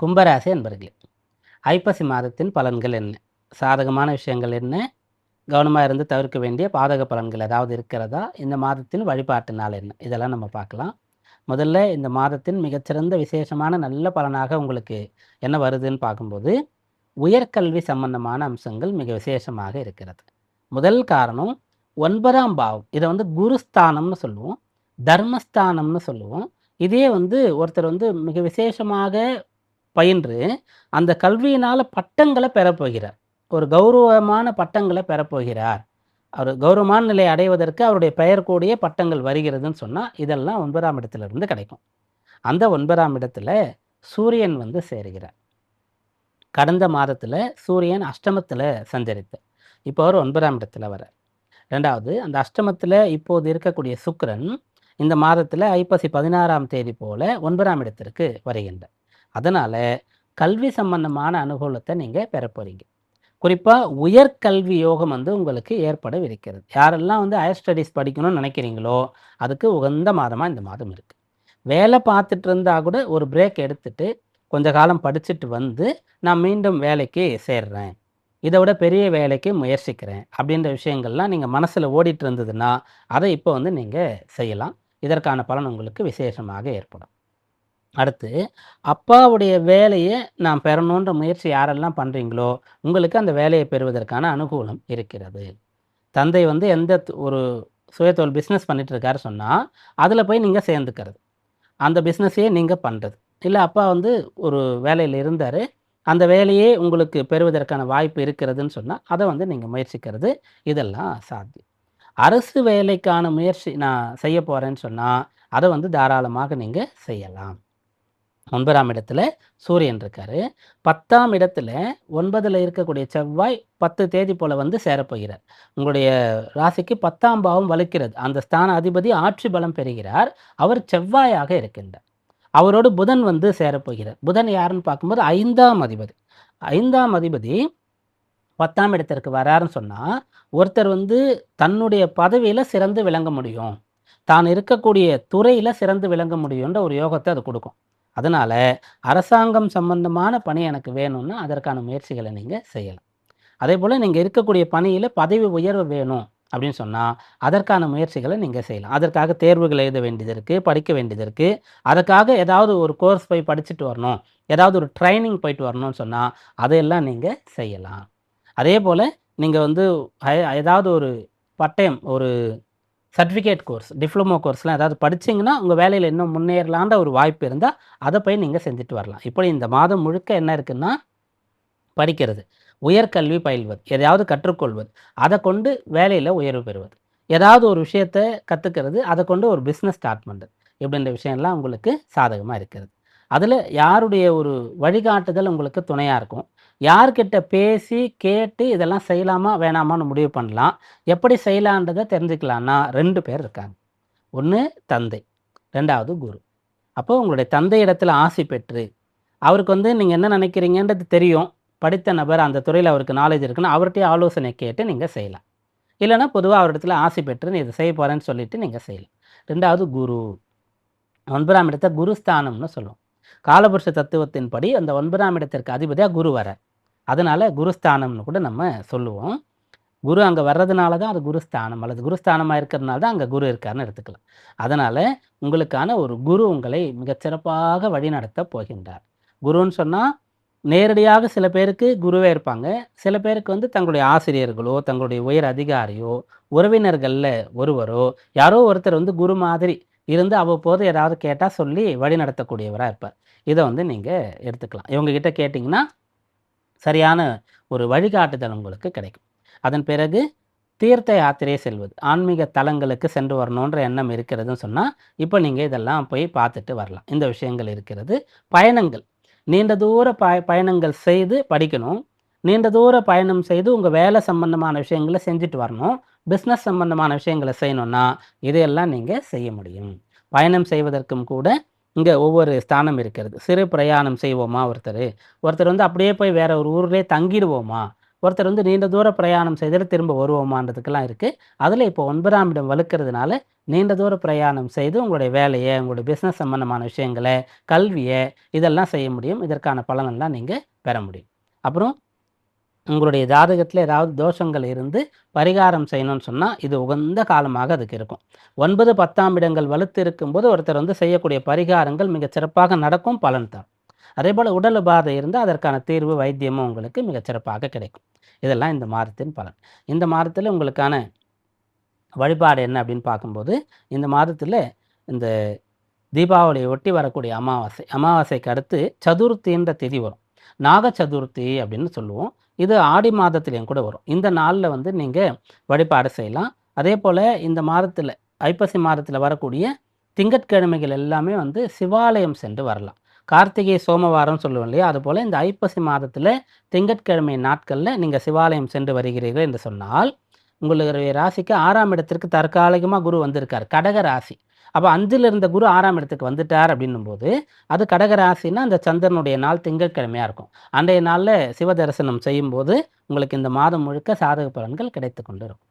கும்பராசி என்பர்களே ஐப்பசி மாதத்தின் பலன்கள் என்ன? சாதகமான விஷயங்கள் என்ன? கவனமாக இருந்து தவிர்க்க வேண்டிய பாதக பலன்கள் ஏதாவது இருக்கிறதா? இந்த மாதத்தின் வழிபாட்டு நாள் என்ன? இதெல்லாம் நம்ம பார்க்கலாம். முதல்ல இந்த மாதத்தின் மிகச்சிறந்த விசேஷமான நல்ல பலனாக உங்களுக்கு என்ன வருதுன்னு பார்க்கும்போது உயர்கல்வி சம்பந்தமான அம்சங்கள் மிக விசேஷமாக இருக்கிறது. முதல் காரணம் ஒன்பதாம் பாவம். இதை வந்து குருஸ்தானம்னு சொல்லுவோம். தர்மஸ்தானம்னு சொல்லுவோம். இதே வந்து ஒருத்தர் வந்து மிக விசேஷமாக பயின்று அந்த கல்வியினால் பட்டங்களை பெறப்போகிறார் ஒரு கௌரவமான பட்டங்களை பெறப்போகிறார் அவர் கௌரவமான நிலை அடைவதற்கு அவருடைய பெயர் கூடிய பட்டங்கள் வருகிறதுன்னு சொன்னால் இதெல்லாம் ஒன்பதாம் இடத்துலேருந்து கிடைக்கும். அந்த ஒன்பதாம் இடத்துல சூரியன் வந்து சேருகிறார். கடந்த மாதத்தில் சூரியன் அஷ்டமத்தில் சஞ்சரித்து இப்போ அவர் ஒன்பதாம் இடத்துல வர ரெண்டாவது அந்த அஷ்டமத்தில் இப்போது இருக்கக்கூடிய சுக்கரன் இந்த மாதத்தில் ஐப்பசி பதினாறாம் தேதி போல ஒன்பதாம் இடத்திற்கு வருகின்றார். அதனால் கல்வி சம்பந்தமான அனுகூலத்தை நீங்கள் பெற போகிறீங்க குறிப்பாக உயர்கல்வி யோகம் வந்து உங்களுக்கு ஏற்படவிருக்கிறது. யாரெல்லாம் வந்து ஹையர் ஸ்டடீஸ் படிக்கணும்னு நினைக்கிறீங்களோ அதுக்கு உகந்த மாதமாக இந்த மாதம் இருக்குது வேலை பார்த்துட்டு இருந்தால் கூட ஒரு பிரேக் எடுத்துட்டு கொஞ்ச காலம் படிச்சுட்டு வந்து நான் மீண்டும் வேலைக்கு சேர்றேன். இதை விட பெரிய வேலைக்கு முயற்சிக்கிறேன். அப்படின்ற விஷயங்கள்லாம் நீங்கள் மனசில் ஓடிட்டு இருந்ததுன்னா அதை இப்போ வந்து நீங்கள் செய்யலாம். இதற்கான பலன் உங்களுக்கு விசேஷமாக ஏற்படும். அடுத்து அப்பாவுடைய வேலையை நான் பெறணுன்ற முயற்சி யாரெல்லாம் பண்ணுறீங்களோ உங்களுக்கு அந்த வேலையை பெறுவதற்கான அனுகூலம் இருக்கிறது. தந்தை வந்து எந்த ஒரு சுயதொழில் பிஸ்னஸ் பண்ணிட்டு இருக்காரு சொன்னால் அதில் போய் நீங்கள் சேர்ந்துக்கிறது. அந்த பிஸ்னஸையே நீங்கள் பண்ணுறது இல்லை அப்பா வந்து ஒரு வேலையில் இருந்தார் அந்த வேலையே உங்களுக்கு பெறுவதற்கான வாய்ப்பு இருக்கிறதுன்னு சொன்னால் அதை வந்து நீங்கள் முயற்சிக்கிறது இதெல்லாம் சாத்தியம். அரசு வேலைக்கான முயற்சி நான் செய்ய போகிறேன்னு சொன்னால் அதை வந்து தாராளமாக நீங்கள் செய்யலாம். ஒன்பதாம் இடத்துல சூரியன் இருக்கார். பத்தாம் இடத்துல ஒன்பதில் இருக்கக்கூடிய செவ்வாய் பத்து தேதி போல் வந்து சேரப்போகிறார். உங்களுடைய ராசிக்கு பத்தாம் பாவம் வலுக்கிறது. அந்த ஸ்தான அதிபதி ஆட்சி பலம் பெறுகிறார். அவர் செவ்வாயாக இருக்கின்றார். அவரோடு புதன் வந்து சேரப்போகிறார். புதன் யாருன்னு பார்க்கும்போது ஐந்தாம் அதிபதி. ஐந்தாம் அதிபதி பத்தாம் இடத்திற்கு வராருன்னு சொன்னால் ஒருத்தர் வந்து தன்னுடைய பதவியில் சிறந்து விளங்க முடியும். தான் இருக்கக்கூடிய துறையில் சிறந்து விளங்க முடியுன்ற ஒரு யோகத்தை அது கொடுக்கும். அதனால் அரசாங்கம் சம்பந்தமான பணி எனக்கு வேணும்னா அதற்கான முயற்சிகளை நீங்கள் செய்யலாம். அதே போல் நீங்கள் இருக்கக்கூடிய பணியில் பதவி உயர்வு வேணும் அப்படின்னு சொன்னால் அதற்கான முயற்சிகளை நீங்கள் செய்யலாம். அதற்காக தேர்வுகள் எழுத வேண்டியது இருக்குது படிக்க வேண்டியது இருக்குது அதற்காக ஏதாவது ஒரு கோர்ஸ் போய் படிச்சுட்டு வரணும். ஏதாவது ஒரு ட்ரைனிங் போயிட்டு வரணும்னு சொன்னால் அதையெல்லாம் நீங்கள் செய்யலாம். அதே போல் நீங்கள் வந்து ஏதாவது ஒரு பட்டயம் ஒரு சர்டிஃபிகேட் கோர்ஸ் டிப்ளமோ கோர்ஸ்லாம் ஏதாவது படிச்சீங்கன்னா உங்கள் வேலையில் இன்னும் முன்னேறலான்ற ஒரு வாய்ப்பு இருந்தால் அதை போய் நீங்கள் செஞ்சுட்டு வரலாம். இப்படி இந்த மாதம் முழுக்க என்ன இருக்குன்னா படிக்கிறது உயர்கல்வி பயில்வது எதையாவது கற்றுக்கொள்வது அதை கொண்டு வேலையில் உயர்வு பெறுவது. ஏதாவது ஒரு விஷயத்தை கற்றுக்கிறது அதை கொண்டு ஒரு பிஸ்னஸ் ஸ்டார்ட் பண்ணுறது இப்படின்ற விஷயம்லாம் உங்களுக்கு சாதகமாக இருக்கிறது. அதில் யாருடைய ஒரு வழிகாட்டுதல் உங்களுக்கு துணையாக இருக்கும்? யார்கிட்ட பேசி கேட்டு இதெல்லாம் செய்யலாமா வேணாமான்னு முடிவு பண்ணலாம். எப்படி செய்யலான்றதை தெரிஞ்சுக்கலான்னா ரெண்டு பேர் இருக்காங்க. ஒன்று தந்தை ரெண்டாவது குரு. அப்போது உங்களுடைய தந்தை இடத்துல ஆசை பெற்று அவருக்கு வந்து நீங்கள் என்ன நினைக்கிறீங்கன்றது தெரியும். படித்த நபர் அந்த துறையில் அவருக்கு நாலேஜ் இருக்குன்னு அவர்கிட்டயே ஆலோசனை கேட்டு நீங்கள் செய்யலாம். இல்லைன்னா பொதுவாக அவரிடத்துல ஆசை பெற்று நீ இதை செய்ய போகிறேன்னு சொல்லிட்டு நீங்கள் செய்யலாம். ரெண்டாவது குரு. ஒன்பதாம் இடத்தை குருஸ்தானம்னு சொல்லுவோம். காலபுருஷ தத்துவத்தின்படி அந்த ஒன்பதாம் இடத்திற்கு அதிபதியாக குரு வர அதனால் குருஸ்தானம்னு கூட நம்ம சொல்லுவோம். குரு அங்கே வர்றதுனால தான் அது குருஸ்தானம் அல்லது குருஸ்தானமாக இருக்கிறதுனால தான் அங்கே குரு இருக்காருன்னு எடுத்துக்கலாம். அதனால் உங்களுக்கான ஒரு குரு உங்களை மிகச்சிறப்பாக வழிநடத்த போகின்றார். குருன்னு சொன்னால் நேரடியாக சில பேருக்கு குருவே இருப்பாங்க. சில பேருக்கு வந்து தங்களுடைய ஆசிரியர்களோ தங்களுடைய உயர் அதிகாரியோ உறவினர்களில் ஒருவரோ யாரோ ஒருத்தர் வந்து குரு மாதிரி இருந்து அவ்வப்போது ஏதாவது கேட்டால் சொல்லி வழி நடத்தக்கூடியவராக இருப்பார். இதை வந்து நீங்கள் எடுத்துக்கலாம். இவங்ககிட்ட கேட்டிங்கன்னா சரியான ஒரு வழிகாட்டுதல் உங்களுக்கு கிடைக்கும். அதன் பிறகு தீர்த்த யாத்திரையை செல்வது. ஆன்மீக தலங்களுக்கு சென்று வரணுன்ற எண்ணம் இருக்கிறதுன்னு சொன்னால் இப்போ நீங்கள் இதெல்லாம் போய் பார்த்துட்டு வரலாம். இந்த விஷயங்கள் இருக்கிறது. பயணங்கள். நீண்ட தூர பய பயணங்கள் செய்து படிக்கணும். நீண்ட தூர பயணம் செய்து உங்கள் வேலை சம்பந்தமான விஷயங்களை செஞ்சுட்டு வரணும். பிஸ்னஸ் சம்பந்தமான விஷயங்களை செய்யணும்னா இதையெல்லாம் நீங்கள் செய்ய முடியும். பயணம் செய்வதற்கும் கூட இங்கே ஒவ்வொரு ஸ்தானம் இருக்கிறது. சிறு பிரயாணம் செய்வோமா ஒருத்தர்? ஒருத்தர் வந்து அப்படியே போய் வேற ஒரு ஊர்லேயே தங்கிடுவோமா? ஒருத்தர் வந்து நீண்ட தூர பிரயாணம் செய்துட்டு திரும்ப வருவோமான்றதுக்கெல்லாம் இருக்குது அதில் இப்போ ஒன்பதாம் இடம் வலுக்கிறதுனால நீண்ட தூர பிரயாணம் செய்து உங்களுடைய வேலையை உங்களுடைய பிஸ்னஸ் சம்பந்தமான விஷயங்களை கல்வியை இதெல்லாம் செய்ய முடியும். இதற்கான பலனெல்லாம் நீங்கள் பெற முடியும். அப்புறம் உங்களுடைய ஜாதகத்தில் ஏதாவது தோஷங்கள் இருந்து பரிகாரம் செய்யணும்னு சொன்னால் இது உகந்த காலமாக அதுக்கு இருக்கும். ஒன்பது பத்தாம் இடங்கள் வலுத்து இருக்கும்போது ஒருத்தர் வந்து செய்யக்கூடிய பரிகாரங்கள் மிக சிறப்பாக நடக்கும் பலன் தரும். அதே போல் உடல் உபாதை இருந்தால் அதற்கான தீர்வு வைத்தியமும் உங்களுக்கு மிகச்சிறப்பாக கிடைக்கும். இதெல்லாம் இந்த மாதத்தின் பலன். இந்த மாதத்தில் உங்களுக்கான வழிபாடு என்ன அப்படின்னு பார்க்கும்போது இந்த மாதத்தில் இந்த தீபாவளியை ஒட்டி வரக்கூடிய அமாவாசை அமாவாசைக்கு அடுத்து சதுர்த்தின்ற திதி வரும். நாக சதுர்த்தி அப்படின்னு சொல்லுவோம். இது ஆடி மாதத்துலேயும் கூட வரும். இந்த நாளில் வந்து நீங்கள் வழிபாடு செய்யலாம். அதே போல் இந்த மாதத்தில் ஐப்பசி மாதத்தில் வரக்கூடிய திங்கட்கிழமைகள் எல்லாமே வந்து சிவாலயம் சென்று வரலாம். கார்த்திகை சோமவாரம் சொல்லுவோம் இல்லையா? அதுபோல் இந்த ஐப்பசி மாதத்தில் திங்கட்கிழமை நாட்களில் நீங்கள் சிவாலயம் சென்று வருகிறீர்கள் என்று சொன்னால் உங்களுடைய ராசிக்கு ஆறாம் இடத்திற்கு தற்காலிகமாக குரு வந்திருக்கார். கடக ராசி. அப்போ அஞ்சில் இருந்த குரு ஆறாம் இடத்துக்கு வந்துட்டார் அப்படின்னும் போது அது கடகராசின்னா அந்த சந்திரனுடைய நாள் திங்கட்கிழமையாக இருக்கும். அன்றைய நாளில் சிவ தரிசனம் செய்யும்போது உங்களுக்கு இந்த மாதம் முழுக்க சாதக பலன்கள் கிடைத்து கொண்டு இருக்கும்